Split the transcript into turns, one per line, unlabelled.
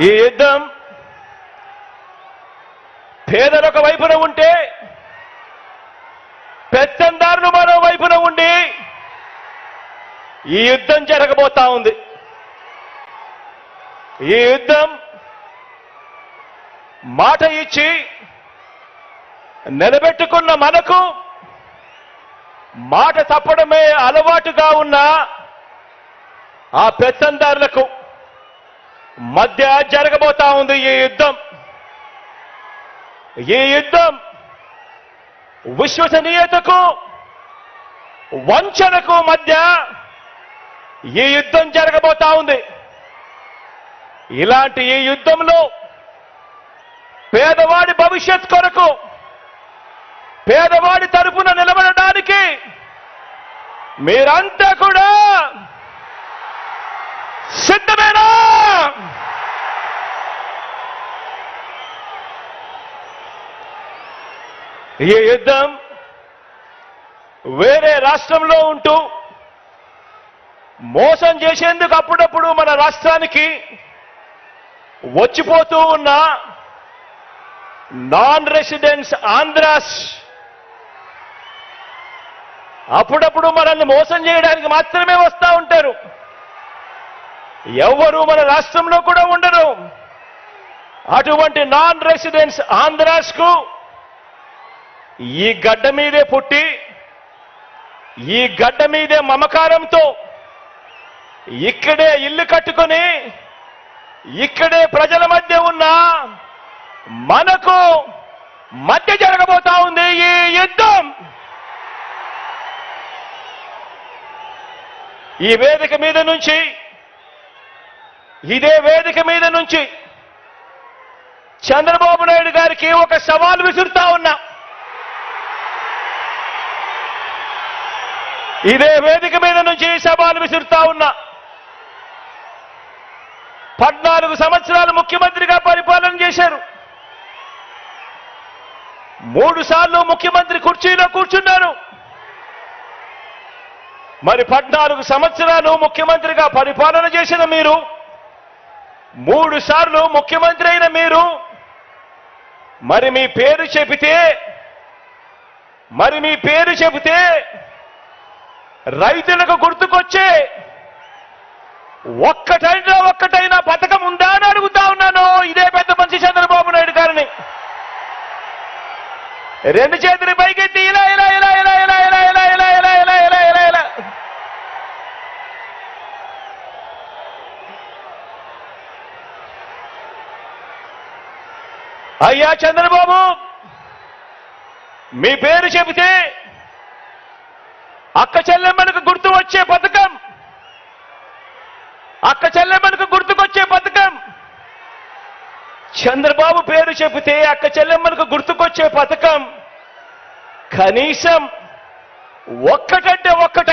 ఈ యుద్ధం పేదలొక వైపున ఉంటే పెత్తందారులు మరో వైపున ఉండి ఈ యుద్ధం జరగబోతా ఉంది. ఈ యుద్ధం మాట ఇచ్చి నిలబెట్టుకున్న మనకు మాట తప్పడమే అలవాటుగా ఉన్న ఆ పెత్తందారులకు మధ్య జరగబోతా ఉంది ఈ యుద్ధం. ఈ యుద్ధం విశ్వసనీయతకు వంచనకు మధ్య ఈ యుద్ధం జరగబోతా ఉంది. ఇలాంటి ఈ యుద్ధంలో పేదవాడి భవిష్యత్ కొరకు పేదవాడి తరపున నిలబడడానికి మీరంతా కూడా సిద్ధమేనా ఈ యుద్ధం వేరే రాష్ట్రంలో ఉంటూ మోసం చేసేందుకు అప్పుడప్పుడు మన రాష్ట్రానికి వచ్చిపోతూ ఉన్న నాన్ రెసిడెంట్స్ ఆంధ్రాస్ అప్పుడప్పుడు మనల్ని మోసం చేయడానికి మాత్రమే వస్తూ ఉంటారు. ఎవరు మన రాష్ట్రంలో కూడా ఉండరు. అటువంటి నాన్ రెసిడెంట్స్ ఆంధ్రాస్కు ఈ గడ్డ మీదే పుట్టి ఈ గడ్డ మీదే మమకారంతో ఇక్కడే ఇల్లు కట్టుకొని ఇక్కడే ప్రజల మధ్య ఉన్న మనకు మధ్య జరగబోతా ఉంది ఈ యుద్ధం. ఈ వేదిక మీద నుంచి ఇదే వేదిక మీద నుంచి చంద్రబాబు నాయుడు గారికి ఒక సవాల్ విసురుతా ఉన్నా. ఇదే వేదిక మీద నుంచి సవాల్ విసురుతా ఉన్నా. పద్నాలుగు సంవత్సరాలు ముఖ్యమంత్రిగా పరిపాలన చేశారు. మూడు సార్లు ముఖ్యమంత్రి కుర్చీలో కూర్చున్నారు. మరి పద్నాలుగు సంవత్సరాలు ముఖ్యమంత్రిగా పరిపాలన చేసిన మీరు మూడు సార్లు ముఖ్యమంత్రి అయిన మీరు మరి మీ పేరు చెబితే మరి మీ పేరు చెబితే రైతులకు గుర్తుకొచ్చే ఒక్కటైనా ఒక్కటైనా పథకం ఉందా అని అడుగుతా ఉన్నాను ఇదే పెద్ద మంచి చంద్రబాబు నాయుడు గారిని రెండు చేతులు పైకెత్తి ఇలా ఇలా ఇలా ఇలా ఇలా ఇలా ఇలా ఇలా ఇలా ఇలా ఇలా ఇలా ఇలా అయ్యా చంద్రబాబు మీ పేరు చెబితే అక్క చెల్లెమ్మలకు గుర్తు వచ్చే పథకం. అక్క చెల్లెమ్మలకు గుర్తుకొచ్చే పథకం. చంద్రబాబు పేరు చెబితే అక్క చెల్లెమ్మలకు గుర్తుకొచ్చే పథకం. కనీసం ఒక్కటంటే ఒక్కటైనా